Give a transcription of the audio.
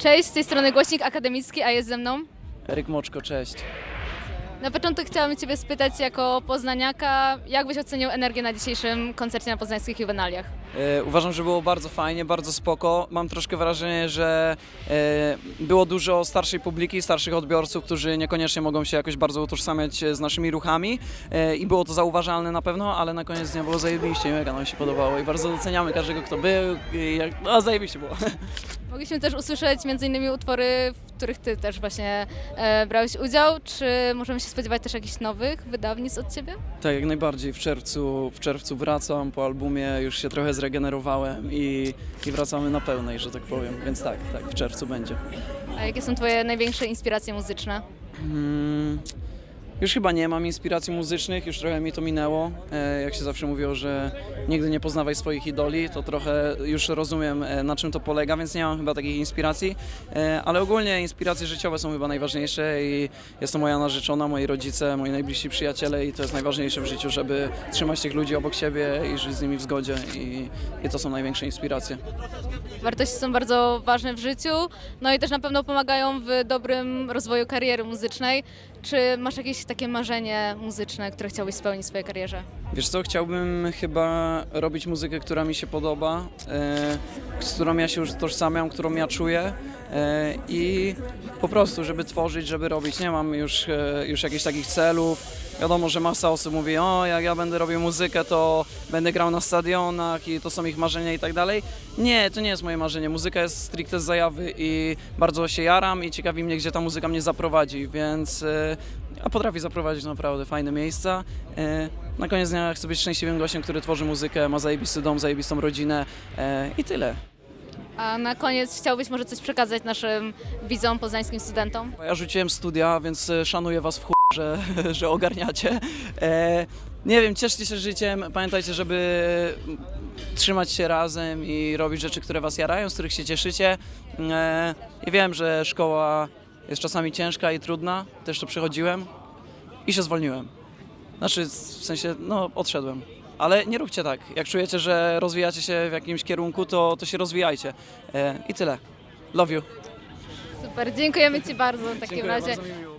Cześć, z tej strony Głośnik Akademicki, a jest ze mną. Eryk Moczko, cześć. Na początek chciałabym Ciebie spytać jako poznaniaka, jak byś ocenił energię na dzisiejszym koncercie na poznańskich juwenaliach? E, uważam, że było bardzo fajnie, bardzo spoko. Mam troszkę wrażenie, że e, było dużo starszej publiki, starszych odbiorców, którzy niekoniecznie mogą się jakoś bardzo utożsamiać e, z naszymi ruchami i było to zauważalne na pewno, ale na koniec dnia było zajebiście i mega nam się podobało i bardzo doceniamy każdego, kto był i jak, no zajebiście było. Mogliśmy też usłyszeć m.in. utwory, w których Ty też właśnie e, brałeś udział. Czy możemy się spodziewać też jakichś nowych wydawnictw od Ciebie? Tak, jak najbardziej. W czerwcu, w czerwcu wracam po albumie, już się trochę zregenerowałem i, i wracamy na pełnej, że tak powiem. Więc tak, tak, w czerwcu będzie. A jakie są Twoje największe inspiracje muzyczne? Mm, już chyba nie mam inspiracji muzycznych, już trochę mi to minęło. E, jak się zawsze mówiło, że nigdy nie poznawaj swoich idoli, to trochę już rozumiem e, na czym to polega, więc nie mam chyba takich inspiracji. E, ale ogólnie inspiracje życiowe są chyba najważniejsze i jest to moja narzeczona, moi rodzice, moi najbliżsi przyjaciele i to jest najważniejsze w życiu, żeby trzymać tych ludzi obok siebie i żyć z nimi w zgodzie i, i to są największe inspiracje. Wartości są bardzo ważne w życiu, no i też na pewno pomagają w dobrym rozwoju kariery muzycznej. Czy masz jakieś takie marzenie muzyczne, które chciałbyś spełnić w swojej karierze? Wiesz co, chciałbym chyba robić muzykę, która mi się podoba, e, z którą ja się już tożsamiam, którą ja czuję e, i po prostu, żeby tworzyć, żeby robić. Nie mam już, e, już jakichś takich celów. Wiadomo, że masa osób mówi, o jak ja będę robił muzykę, to będę grał na stadionach i to są ich marzenia i tak dalej. Nie, to nie jest moje marzenie. Muzyka jest stricte z zajawy i bardzo się jaram i ciekawi mnie, gdzie ta muzyka mnie zaprowadzi, więc a potrafi zaprowadzić naprawdę fajne miejsca. E, Na koniec dnia chcę być szczęśliwym gościem, który tworzy muzykę, ma zajebisty dom, zajebistą rodzinę e, i tyle. A na koniec chciałbyś może coś przekazać naszym widzom, poznańskim studentom? Ja rzuciłem studia, więc e, szanuję was w chuj, że, że ogarniacie. Nie wiem, cieszcie się życiem, pamiętajcie, żeby trzymać się razem i robić rzeczy, które was jarają, z których się cieszycie. I wiem, że szkoła jest czasami ciężka i trudna, też to przechodziłem i się zwolniłem. Znaczy, w sensie, no, odszedłem. Ale nie róbcie tak. Jak czujecie, że rozwijacie się w jakimś kierunku, to, to się rozwijajcie. E, I tyle. Love you. Super, dziękujemy Ci bardzo w takim Dziękuję, razie. bardzo mi miło.